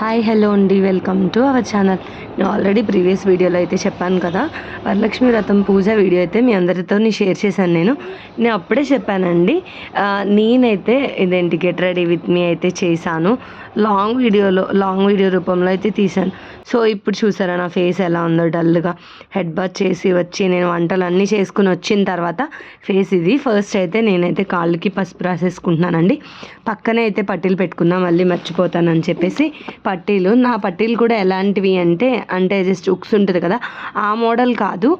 Hi hello అండి. Welcome to our channel. నేను already previous వీడియోలో అయితే చెప్పాను కదా వరలక్ష్మి వ్రతం పూజ వీడియో అయితే మీ అందరితో నేను షేర్ చేశాను నేను. నేను అప్పుడే చెప్పానండి నేనైతే ఇదేంటి గెట్ రెడీ విత్ మీ అయితే చేశాను. లాంగ్ వీడియోలో లాంగ్ వీడియో రూపంలో అయితే తీశాను. సో ఇప్పుడు చూసారా నా ఫేస్ ఎలా ఉందో డల్గా. హెడ్ బాత్ చేసి వచ్చి నేను వంటలు అన్నీ చేసుకుని వచ్చిన తర్వాత ఫేస్ ఇది. ఫస్ట్ అయితే నేనైతే కాళ్ళకి పసుపు రాసేసుకుంటున్నానండి. పక్కనే అయితే పట్టీలు పెట్టుకున్నా మళ్ళీ మర్చిపోతానని చెప్పేసి పట్టీలు. నా పట్టీలు కూడా ఎలాంటివి అంటే అంటే జస్ట్ ఉక్స్ ఉంటుంది కదా ఆ మోడల్ కాదు.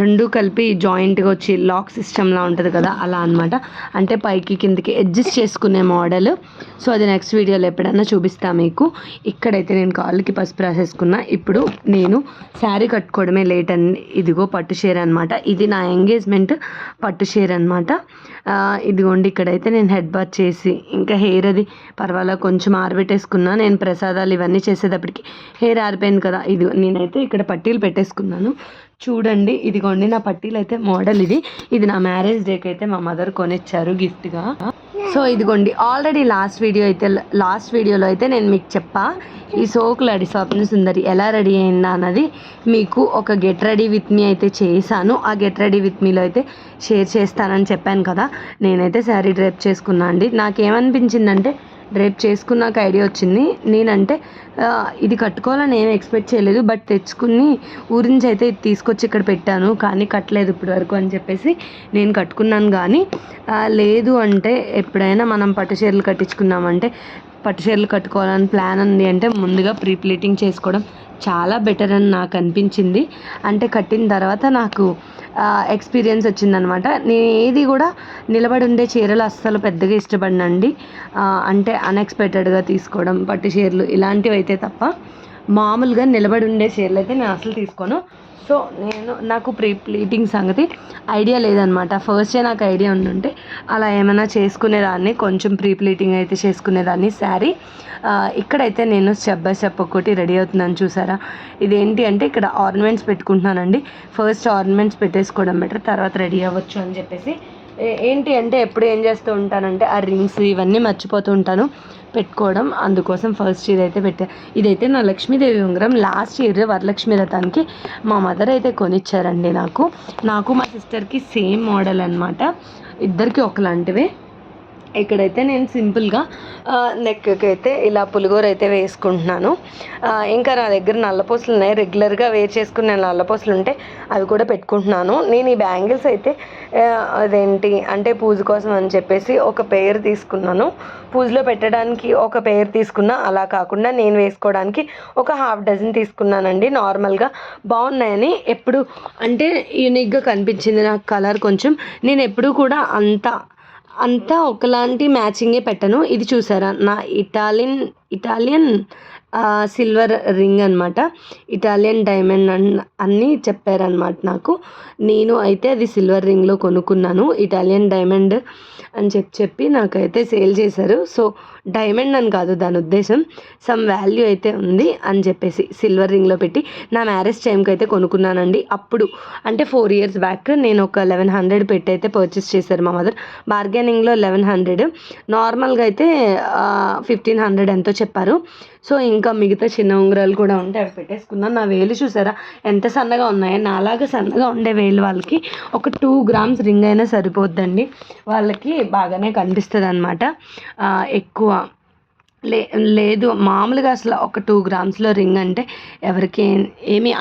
రెండు కలిపి జాయింట్గా వచ్చి లాక్ సిస్టమ్లా ఉంటుంది కదా అలా అన్నమాట. అంటే పైకి కిందకి అడ్జస్ట్ చేసుకునే మోడల్. సో అది నెక్స్ట్ వీడియోలో ఎప్పుడైనా చూపిస్తా మీకు. ఇక్కడైతే నేను కాళ్ళకి పసుపు రాసేసుకున్నా. ఇప్పుడు నేను శారీ కట్టుకోవడమే లేట్ అని ఇదిగో పట్టు షేర్ అనమాట ఇది నా ఎంగేజ్మెంట్ పట్టు షేర్ అనమాట ఇదిగోండి ఇక్కడైతే నేను హెడ్ బాత్ చేసి ఇంకా హెయిర్ అది పర్వాలేదు కొంచెం ఆరబెట్టేసుకున్నా. నేను ప్రసాదాలు ఇవన్నీ చేసేటప్పటికి హెయిర్ ఆరిపోయింది కదా. ఇది నేనైతే ఇక్కడ పట్టీలు పెట్టేసుకున్నాను. చూడండి ఇదిగోండి నా పట్టీలు అయితే మోడల్ ఇది. ఇది నా మ్యారేజ్ డేకి అయితే మా మదర్ కొనిచ్చారు గిఫ్ట్గా. సో ఇదిగోండి ఆల్రెడీ లాస్ట్ వీడియో అయితే లాస్ట్ వీడియోలో అయితే నేను మీకు చెప్పా. ఈ సోకులాడి స్వప్న సుందరి ఎలా రెడీ అయిందా అన్నది మీకు ఒక గెట్ రెడీ విత్ మీ అయితే చేశాను. ఆ గెట్ రెడీ విత్ మీలో అయితే షేర్ చేస్తానని చెప్పాను కదా. నేనైతే శారీ డ్రైప్ చేసుకున్నా అండి. నాకేమనిపించిందంటే రేపు చేసుకున్నాక ఐడియా వచ్చింది. నేనంటే ఇది కట్టుకోవాలని ఏం ఎక్స్పెక్ట్ చేయలేదు. బట్ తెచ్చుకుని ఊరి నుంచి అయితే ఇది తీసుకొచ్చి ఇక్కడ పెట్టాను. కానీ కట్టలేదు ఇప్పటి వరకు అని చెప్పేసి నేను కట్టుకున్నాను కానీ లేదు అంటే ఎప్పుడైనా మనం పట్టు చీరలు కట్టించుకున్నామంటే పట్టు చీరలు కట్టుకోవాలని ప్లాన్ ఉంది అంటే ముందుగా ప్రీ ప్లీటింగ్ చేసుకోవడం చాలా బెటర్ అని నాకు అనిపించింది. అంటే కట్టిన తర్వాత నాకు ఎక్స్పీరియన్స్ వచ్చిందనమాట. నేను ఏది కూడా నిలబడి ఉండే చీరలు అస్సలు పెద్దగా ఇష్టపడినండి. అంటే అన్ఎక్స్పెక్టెడ్గా తీసుకోవడం పట్టు చీరలు ఇలాంటివి అయితే తప్ప మామూలుగా నిలబడి ఉండే చీరలు అయితే నేను అసలు తీసుకోను. సో నేను నాకు ప్రీ ప్లీటింగ్ సంగతి ఐడియా లేదనమాట ఫస్టే నాకు ఐడియా ఉండుంటే అలా ఏమైనా చేసుకునేదాన్ని కొంచెం ప్రీ ప్లీటింగ్ అయితే చేసుకునేదాన్ని శారీ. ఇక్కడైతే నేను స్టెప్ బై స్టెప్ ఒక్కొక్కటి రెడీ అవుతున్నాను చూసారా? ఇదేంటి అంటే ఇక్కడ ఆర్నమెంట్స్ పెట్టుకుంటున్నానండి. ఫస్ట్ ఆర్నమెంట్స్ పెట్టేసుకోవడం బెటర్ తర్వాత రెడీ అవ్వచ్చు అని చెప్పేసి. ఏంటి అంటే ఎప్పుడు ఏం చేస్తూ ఉంటానంటే ఆ రింగ్స్ ఇవన్నీ మర్చిపోతూ ఉంటాను. పెట్టుకోవడం అందుకోసం ఫస్ట్ ఇదైతే పెట్టా. ఇదైతే నా లక్ష్మీదేవి ఉంగరం. లాస్ట్ ఇయర్ వరలక్ష్మి రథానికి మా మదర్ అయితే కొనిచ్చారండి నాకు. నాకు మా సిస్టర్కి సేమ్ మోడల్ అనమాట ఇద్దరికి ఒకలాంటివే. ఇక్కడైతే నేను సింపుల్గా నెక్కి అయితే ఇలా పులిగోర అయితే వేసుకుంటున్నాను ఇంకా నా దగ్గర నల్లపూసలు ఉన్నాయి. రెగ్యులర్గా వేర్ చేసుకునే నల్లపూసలు ఉంటే అవి కూడా పెట్టుకుంటున్నాను. నేను ఈ బ్యాంగిల్స్ అయితే అదేంటి అంటే పూజ కోసం అని చెప్పేసి ఒక పేరు తీసుకున్నాను. పూజలో పెట్టడానికి ఒక పేరు తీసుకున్నా అలా కాకుండా నేను వేసుకోవడానికి ఒక హాఫ్ డజన్ తీసుకున్నానండి. నార్మల్గా బాగున్నాయని ఎప్పుడు అంటే యూనిక్గా కనిపించింది నాకు కలర్ కొంచెం. నేను ఎప్పుడు కూడా అంత అంతా ఒకలాంటి మ్యాచింగే పెట్టను. ఇది చూసారా? నా ఇటాలియన్ ఇటాలియన్ సిల్వర్ రింగ్ అనమాట ఇటాలియన్ డైమండ్ అన్ అన్నీ చెప్పారనమాట నాకు. నేను అయితే అది సిల్వర్ రింగ్లో కొనుక్కున్నాను. ఇటాలియన్ డైమండ్ అని చెప్పి చెప్పి నాకైతే సేల్ చేశారు. సో డైమండ్ అని కాదు దాని ఉద్దేశం సమ్ వాల్యూ అయితే ఉంది అని చెప్పేసి సిల్వర్ రింగ్లో పెట్టి నా మ్యారేజ్ టైంకి అయితే కొనుక్కున్నానండి. అప్పుడు అంటే ఫోర్ ఇయర్స్ బ్యాక్ నేను ఒక లెవెన్ హండ్రెడ్ పెట్టి అయితే పర్చేస్ చేశారు మా మదర్. బార్గెనింగ్లో eleven hundred. నార్మల్గా అయితే ఫిఫ్టీన్ హండ్రెడ్ ఎంతో చెప్పారు. సో ఇంకా మిగతా చిన్న ఉంగరాలు కూడా ఉంటే అవి పెట్టేసుకున్నాను. నా వేలు చూసారా? ఎంత సన్నగా ఉన్నాయో. నాలాగా సన్నగా ఉండే వేలు వాళ్ళకి ఒక టూ గ్రామ్స్ రింగ్ అయినా సరిపోద్దండి. వాళ్ళకి బాగానే కనిపిస్తుంది అనమాట ఎక్కువ లే లేదు. మామూలుగా అసలు ఒక టూ గ్రామ్స్లో రింగ్ అంటే ఎవరికి ఏమి ఏమీ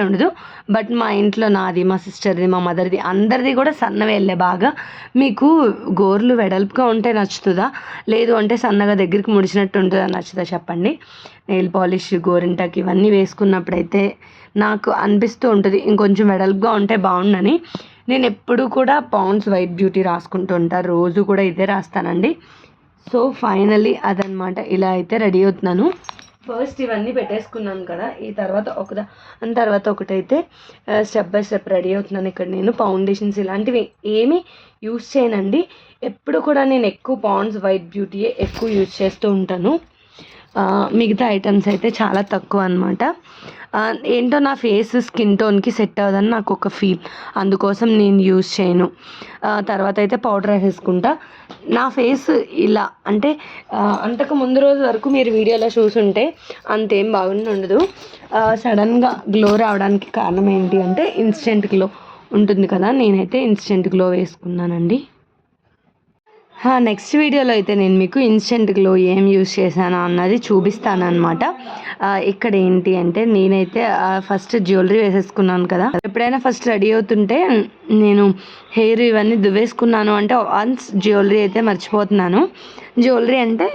ఉండదు. బట్ మా ఇంట్లో నాది మా సిస్టర్ది మా మదర్ది అందరిది కూడా సన్నవేళ్ళే బాగా. మీకు గోర్లు వెడల్పుగా ఉంటే నచ్చుతుందా? లేదు అంటే సన్నగా దగ్గరికి ముడిచినట్టు ఉంటుందా? నచ్చుదా చెప్పండి. నెయిల్ పాలిష్ గోరింటాకి ఇవన్నీ వేసుకున్నప్పుడైతే నాకు అనిపిస్తూ ఉంటుంది. ఇంకొంచెం వెడల్పుగా ఉంటే బాగుండని. నేను ఎప్పుడు కూడా పౌండ్స్ వైట్ బ్యూటీ రాసుకుంటూ ఉంటాను రోజు కూడా ఇదే రాస్తానండి. సో ఫైనలీ అదనమాట ఇలా అయితే రెడీ అవుతున్నాను. ఫస్ట్ ఇవన్నీ పెట్టేసుకున్నాను కదా ఈ తర్వాత ఒక దాని తర్వాత ఒకటైతే స్టెప్ బై స్టెప్ రెడీ అవుతున్నాను ఇక్కడ నేను ఫౌండేషన్స్ ఇలాంటివి ఏమీ యూస్ చేయనండి. ఎప్పుడు కూడా నేను ఎక్కువ పాండ్స్ వైట్ బ్యూటీయే ఎక్కువ యూజ్ చేస్తూ ఉంటాను. మిగతా ఐటమ్స్ అయితే చాలా తక్కువ అనమాట ఏంటో నా ఫేస్ స్కిన్ టోన్కి సెట్ అవ్వదని నాకు ఒక ఫీల్ అందుకోసం నేను యూజ్ చేయను. తర్వాత అయితే పౌడర్ వేసుకుంటా నా ఫేస్ ఇలా అంటే అంతకు ముందు రోజు వరకు మీరు వీడియోలో చూసుంటే అంతేం బాగుండి ఉండదు. సడన్గా గ్లో రావడానికి కారణం ఏంటి అంటే ఇన్స్టెంట్ గ్లో ఉంటుంది కదా నేనైతే ఇన్స్టెంట్ గ్లో వేసుకున్నానండి. నెక్స్ట్ వీడియోలో అయితే నేను మీకు ఇన్స్టెంట్ గ్లో ఏం యూస్ చేశాను అన్నది చూపిస్తాను అనమాట ఇక్కడ ఏంటి అంటే నేనైతే ఫస్ట్ జ్యువెలరీ వేసేసుకున్నాను కదా. ఎప్పుడైనా ఫస్ట్ రెడీ అవుతుంటే నేను హెయిర్ ఇవన్నీ దువ్వేసుకున్నాను అంటే వన్స్ జ్యువెలరీ అయితే మర్చిపోతున్నాను. జ్యువెలరీ అంటే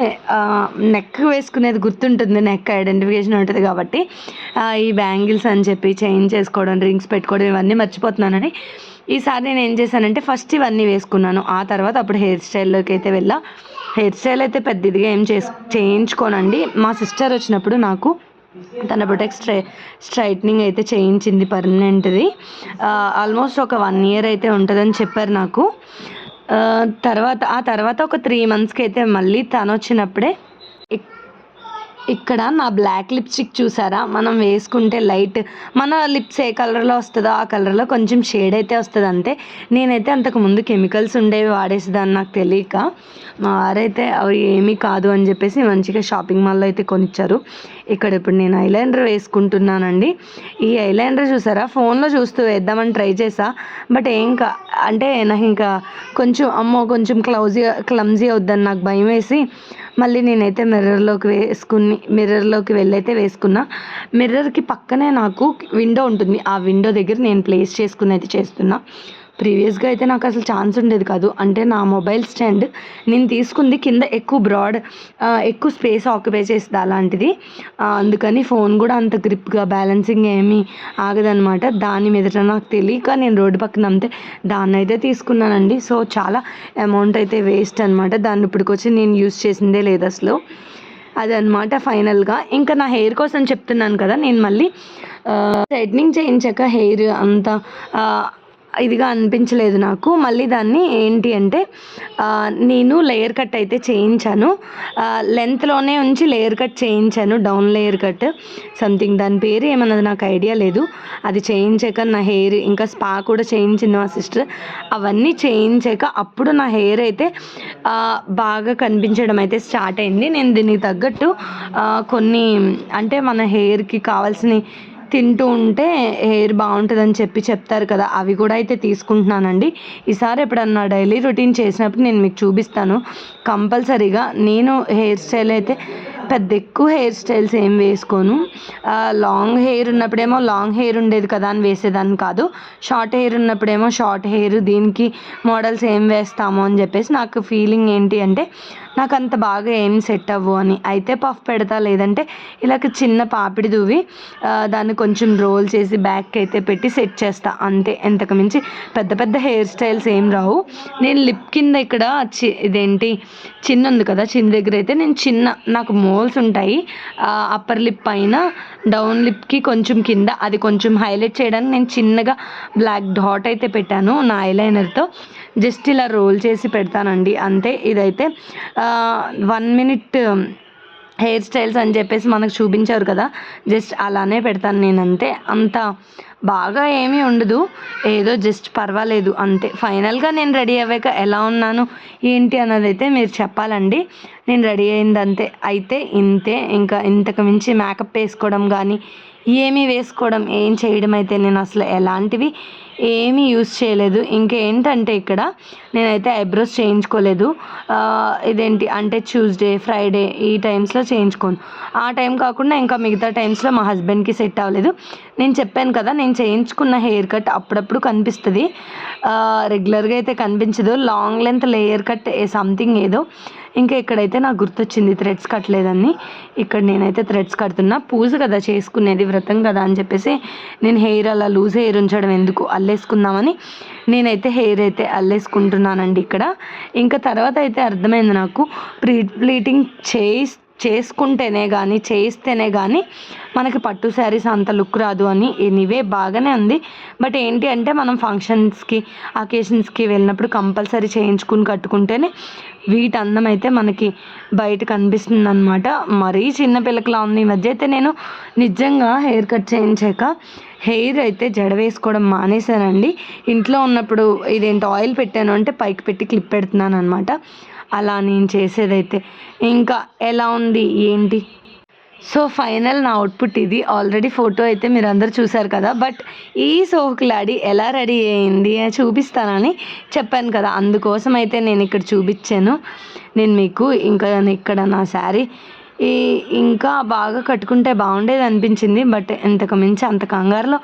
నెక్ వేసుకునేది గుర్తుంటుంది నెక్ ఐడెంటిఫికేషన్ ఉంటుంది కాబట్టి ఈ బ్యాంగిల్స్ అని చెప్పి చైన్ చేసుకోవడం రింగ్స్ పెట్టుకోవడం ఇవన్నీ మర్చిపోతున్నానని ఈసారి నేను ఏం చేశానంటే ఫస్ట్ ఇవన్నీ వేసుకున్నాను. ఆ తర్వాత అప్పుడు హెయిర్ స్టైల్లోకి అయితే వెళ్ళా. హెయిర్ స్టైల్ అయితే పెద్ద ఇదిగా ఏం చేసు చేయించుకోనండి. మా సిస్టర్ వచ్చినప్పుడు నాకు తన ప్రొటెక్ట్ స్ట్రై స్ట్రైట్నింగ్ అయితే చేయించింది పర్మనెంట్ది. ఆల్మోస్ట్ ఒక వన్ ఇయర్ అయితే ఉంటుందని చెప్పారు నాకు. తర్వాత ఆ తర్వాత ఒక త్రీ మంత్స్కి అయితే మళ్ళీ తను వచ్చినప్పుడే ఇక్కడ నా బ్లాక్ లిప్స్టిక్ చూసారా? మనం వేసుకుంటే లైట్ మన లిప్స్ ఏ కలర్లో వస్తుందో ఆ కలర్లో కొంచెం షేడ్ అయితే వస్తుంది అంతే. నేనైతే అంతకు ముందు కెమికల్స్ ఉండేవి వాడేసేదాన్ని నాకు తెలియక. మా వారైతే అవి ఏమీ కాదు అని చెప్పేసి మంచిగా షాపింగ్ మాల్లో అయితే కొనిచ్చారు. ఇక్కడ ఇప్పుడు నేను ఐలైనర్ వేసుకుంటున్నానండి. ఈ ఐలైనర్ చూసారా? ఫోన్లో చూస్తూ వేద్దామని ట్రై చేసా. బట్ ఏం కా అంటే నాకు ఇంకా కొంచెం అమ్మో కొంచెం క్లౌజీ క్లమ్జీ అవుద్దని నాకు భయం వేసి మళ్ళీ నేనైతే మిర్రర్లోకి వేసుకుని మిర్రర్లోకి వెళ్ళైతే వేసుకున్నా. మిర్రర్కి పక్కనే నాకు విండో ఉంటుంది. ఆ విండో దగ్గర నేను ప్లేస్ చేసుకుని అయితే చేస్తున్నా. ప్రీవియస్గా అయితే నాకు అసలు ఛాన్స్ ఉండేది కాదు. అంటే నా మొబైల్ స్టాండ్ నేను తీసుకుంది కింద ఎక్కువ బ్రాడ్ ఎక్కువ స్పేస్ ఆక్యుపై చేస్తుంది అలాంటిది. అందుకని ఫోన్ కూడా అంత గ్రిప్గా బ్యాలెన్సింగ్ ఏమీ ఆగదనమాట దాని మీద నాకు తెలియక నేను రోడ్డు పక్కన అంతే దాన్ని అయితే తీసుకున్నానండి. సో చాలా అమౌంట్ అయితే వేస్ట్ అనమాట దాన్ని ఇప్పటికొచ్చి నేను యూస్ చేసిందే లేదు అసలు. అదనమాట ఫైనల్గా. ఇంకా నా హెయిర్ కోసం చెప్తున్నాను కదా నేను మళ్ళీ స్ట్రైట్నింగ్ చేయించాక హెయిర్ అంత ఇదిగా అనిపించలేదు నాకు. మళ్ళీ దాన్ని ఏంటి అంటే నేను లేయర్ కట్ అయితే చేయించాను. లెంత్లోనే ఉంచి లేయర్ కట్ చేయించాను. డౌన్ లేయర్ కట్ సంథింగ్ దాని పేరు ఏమన్నది నాకు ఐడియా లేదు. అది చేయించాక నా హెయిర్ ఇంకా స్పా కూడా చేయించింది మా సిస్టర్ అవన్నీ చేయించాక అప్పుడు నా హెయిర్ అయితే బాగా కనిపించడం అయితే స్టార్ట్ అయింది. నేను దీనికి తగ్గట్టు కొన్ని అంటే మన హెయిర్కి కావాల్సిన తింటూ ఉంటే హెయిర్ బాగుంటుందని చెప్పి చెప్తారు కదా అవి కూడా అయితే తీసుకుంటున్నానండి. ఈసారి ఎప్పుడన్నా డైలీ రొటీన్ చేసినప్పుడు నేను మీకు చూపిస్తాను. కంపల్సరీగా నేను హెయిర్ స్టైల్ అయితే పెద్ద ఎక్కువ హెయిర్ స్టైల్స్ ఏం వేసుకోను. లాంగ్ హెయిర్ ఉన్నప్పుడేమో లాంగ్ హెయిర్ ఉండేది కదా అని వేసేదాన్ని కాదు. షార్ట్ హెయిర్ ఉన్నప్పుడేమో షార్ట్ హెయిర్ దీనికి మోడల్స్ ఏం వేస్తాము అని చెప్పేసి నాకు ఫీలింగ్ ఏంటి అంటే నాకు అంత బాగా ఏం సెట్ అవ్వు అని. అయితే పఫ్ పెడతా లేదంటే ఇలాగ చిన్న పాపిడి దువ్వి దాన్ని కొంచెం రోల్ చేసి బ్యాక్ అయితే పెట్టి సెట్ చేస్తా. అంతే. ఎంతకు మించి పెద్ద పెద్ద హెయిర్ స్టైల్స్ ఏం రావు. నేను లిప్ కింద ఇక్కడ చి ఇదేంటి చిన్న ఉంది కదా చిన్న దగ్గర అయితే నేను చిన్న నాకు మోల్స్ ఉంటాయి. అప్పర్ లిప్ పైన డౌన్ లిప్కి కొంచెం కింద అది కొంచెం హైలైట్ చేయడానికి నేను చిన్నగా బ్లాక్ డాట్ అయితే పెట్టాను నా ఐలైనర్తో జస్ట్ ఇలా రోల్ చేసి పెడతానండి. అంతే ఇదైతే వన్ మినిట్ హెయిర్ స్టైల్స్ అని చెప్పేసి మనకు చూపించారు కదా. జస్ట్ అలానే పెడతాను నేను అంతే అంత బాగా ఏమీ ఉండదు. ఏదో జస్ట్ పర్వాలేదు. అంతే. ఫైనల్గా నేను రెడీ అయ్యాక ఎలా ఉన్నాను ఏంటి అన్నది అయితే మీరు చెప్పాలండి. నేను రెడీ అయింది అంతే అయితే ఇంతే. ఇంకా ఇంతకు మించి మేకప్ వేసుకోవడం కానీ ఏమీ వేసుకోవడం ఏం చేయడం అయితే నేను అసలు ఎలాంటివి ఏమీ యూస్ చేయలేదు. ఇంకేంటంటే ఇక్కడ నేనైతే ఐబ్రోస్ చేయించుకోలేదు. ఇదేంటి అంటే ట్యూస్డే ఫ్రైడే ఈ టైమ్స్లో చేయించుకోను. ఆ టైం కాకుండా ఇంకా మిగతా టైమ్స్లో మా హస్బెండ్కి సెట్ అవ్వలేదు. నేను చెప్పాను కదా నేను చేయించుకున్న హెయిర్ కట్ అప్పుడప్పుడు కనిపిస్తుంది. రెగ్యులర్గా అయితే కనిపించదు. Long length layer cut something ఏదో ఇంకా ఇక్కడైతే నాకు గుర్తొచ్చింది థ్రెడ్స్ కట్టలేదని. ఇక్కడ నేనైతే థ్రెడ్స్ కడుతున్నా. పూజ కదా చేసుకునేది వ్రతం కదా అని చెప్పేసి నేను హెయిర్ అలా లూజ్ హెయిర్ ఉంచడం ఎందుకు? అల్లేసుకుందామని నేనైతే హెయిర్ అయితే అల్లేసుకుంటున్నానండి ఇక్కడ. ఇంకా తర్వాత అయితే అర్థమైంది నాకు. ప్రీ ప్లీటింగ్ చేయిస్తే చేసుకుంటేనే కానీ చేయిస్తేనే కానీ మనకి పట్టు శారీస్ అంత లుక్ రాదు అని ఎనీవే బాగానే ఉంది. బట్ ఏంటి అంటే మనం ఫంక్షన్స్కి అకేషన్స్కి వెళ్ళినప్పుడు కంపల్సరీ చేయించుకుని కట్టుకుంటేనే వీటి అందం అయితే మనకి బయట కనిపిస్తుంది అనమాట మరీ చిన్న పిల్లకలా ఉంది. ఈ మధ్య అయితే నేను నిజంగా హెయిర్ కట్ చేయించాక హెయిర్ అయితే జడ వేసుకోవడం మానేశానండి. ఇంట్లో ఉన్నప్పుడు ఇదేంటి ఆయిల్ పెట్టాను అంటే పైకి పెట్టి క్లిప్ పెడుతున్నాను అనమాట అలా నేను చేసేదైతే. ఇంకా ఎలా ఉంది ఏంటి? సో ఫైనల్ నా అవుట్పుట్ ఇది. ఆల్రెడీ ఫోటో అయితే మీరు అందరు చూసారు కదా. బట్ ఈ సోకులాడి ఎలా రెడీ అయింది అని చూపిస్తానని చెప్పాను కదా. అందుకోసం అయితే నేను ఇక్కడ చూపించాను. నేను మీకు ఇంకా ఇక్కడ నా శారీ. ఈ ఇంకా బాగా కట్టుకుంటే బాగుండేది అనిపించింది. బట్ ఇంతకు మించి అంత కంగారులో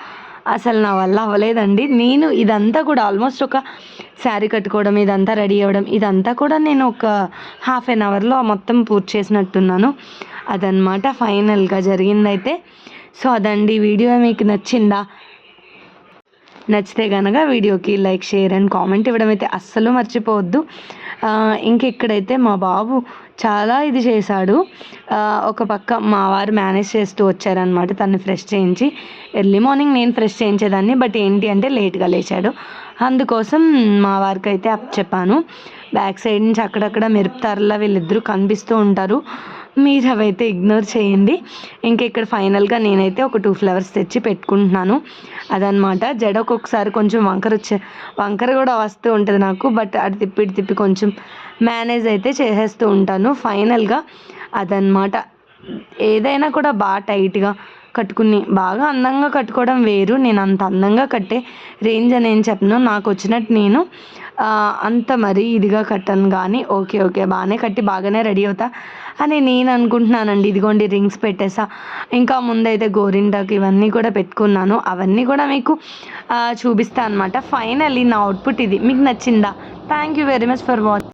అసలు నా వల్ల అవ్వలేదండి. నేను ఇదంతా కూడా ఆల్మోస్ట్ ఒక శారీ కట్టుకోవడం ఇదంతా రెడీ అవ్వడం ఇదంతా కూడా నేను ఒక హాఫ్ అన్ అవర్లో మొత్తం పూర్తి చేసినట్టున్నాను. అదనమాట ఫైనల్గా జరిగిందైతే. సో అదండి. వీడియో మీకు నచ్చిందా? నచ్చితే కనుక వీడియోకి లైక్ షేర్ అండ్ కామెంట్ ఇవ్వడం అయితే అస్సలు మర్చిపోవద్దు. ఇంకెక్కడైతే మా బాబు చాలా ఇది చేశాడు. ఒక పక్క మా వారు మేనేజ్ చేస్తూ వచ్చారనమాట తను ఫ్రెష్ చేయించి. ఎర్లీ మార్నింగ్ నేను ఫ్రెష్ చేయించేదాన్ని బట్ ఏంటి అంటే లేట్గా లేచాడు. అందుకోసం మా వారికి అయితే అప్ చెప్పాను. బ్యాక్ సైడ్ నుంచి అక్కడక్కడ మెరుపుతారులా వీళ్ళిద్దరూ కనిపిస్తూ ఉంటారు. మీరు అవైతే ఇగ్నోర్ చేయండి. ఇంకా ఇక్కడ ఫైనల్గా నేనైతే ఒక టూ ఫ్లవర్స్ తెచ్చి పెట్టుకుంటున్నాను. అదనమాట జడ ఒక్కొక్కసారి కొంచెం వంకర వచ్చే వంకర కూడా వస్తూ ఉంటుంది నాకు బట్ అటు తిప్పి తిప్పి కొంచెం మేనేజ్ అయితే చేసేస్తూ ఉంటాను. ఫైనల్గా అదనమాట ఏదైనా కూడా బాగా టైట్గా కట్టుకుని బాగా అందంగా కట్టుకోవడం వేరు. నేను అంత అందంగా కట్టే రేంజ్ అని ఏం చెప్పను. నాకు వచ్చినట్టు నేను అంత మరీ ఇదిగా కట్టను కానీ ఓకే ఓకే బాగానే కట్టి బాగానే రెడీ అవుతా అని నేను అనుకుంటున్నానండి. ఇదిగోండి రింగ్స్ పెట్టేసా. ఇంకా ముందైతే గోరింటాకు ఇవన్నీ కూడా పెట్టుకున్నాను. అవన్నీ కూడా మీకు చూపిస్తాను అనమాట ఫైనల్లీ నా అవుట్పుట్ ఇది. మీకు నచ్చిందా? Thank you very much for watch